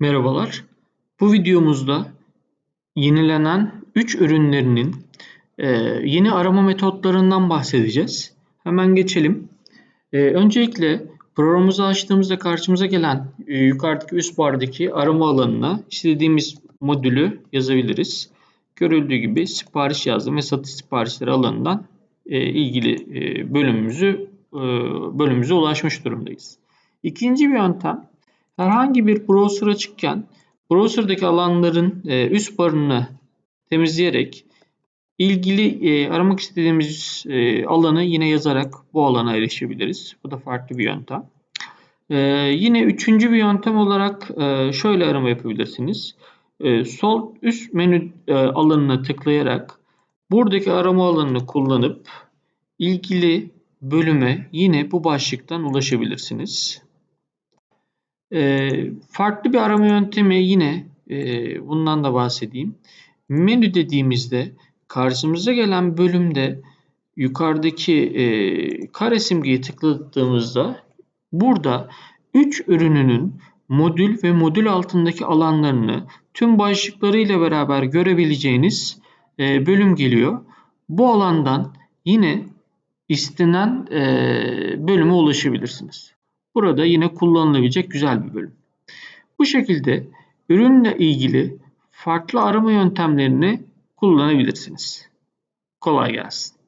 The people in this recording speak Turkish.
Merhabalar. Bu videomuzda yenilenen 3 ürünlerinin e, yeni arama metotlarından bahsedeceğiz. Hemen geçelim. E, öncelikle programımızı açtığımızda karşımıza gelen e, yukarıdaki üst bardaki arama alanına istediğimiz modülü yazabiliriz. Görüldüğü gibi sipariş yazdım ve satış siparişleri alanından ilgili bölümümüzü bölümümüze ulaşmış durumdayız. İkinci bir yöntem herhangi bir browser açıkken browser'daki alanların e, üst barını temizleyerek ilgili e, aramak istediğimiz e, alanı yine yazarak bu alana erişebiliriz. Bu da farklı bir yöntem. Yine üçüncü bir yöntem olarak şöyle arama yapabilirsiniz. Sol üst menü alanına tıklayarak buradaki arama alanını kullanıp ilgili bölüme yine bu başlıktan ulaşabilirsiniz. E, farklı bir arama yöntemi yine e, bundan da bahsedeyim. Menü dediğimizde karşımıza gelen bölümde yukarıdaki e, kare simgeyi tıkladığımızda burada 3 ürününün modül ve modül altındaki alanlarını tüm başlıklarıyla beraber görebileceğiniz e, bölüm geliyor. Bu alandan yine istenen e, bölüme ulaşabilirsiniz. Burada yine kullanılabilecek güzel bir bölüm. Bu şekilde ürünle ilgili farklı arama yöntemlerini kullanabilirsiniz. Kolay gelsin.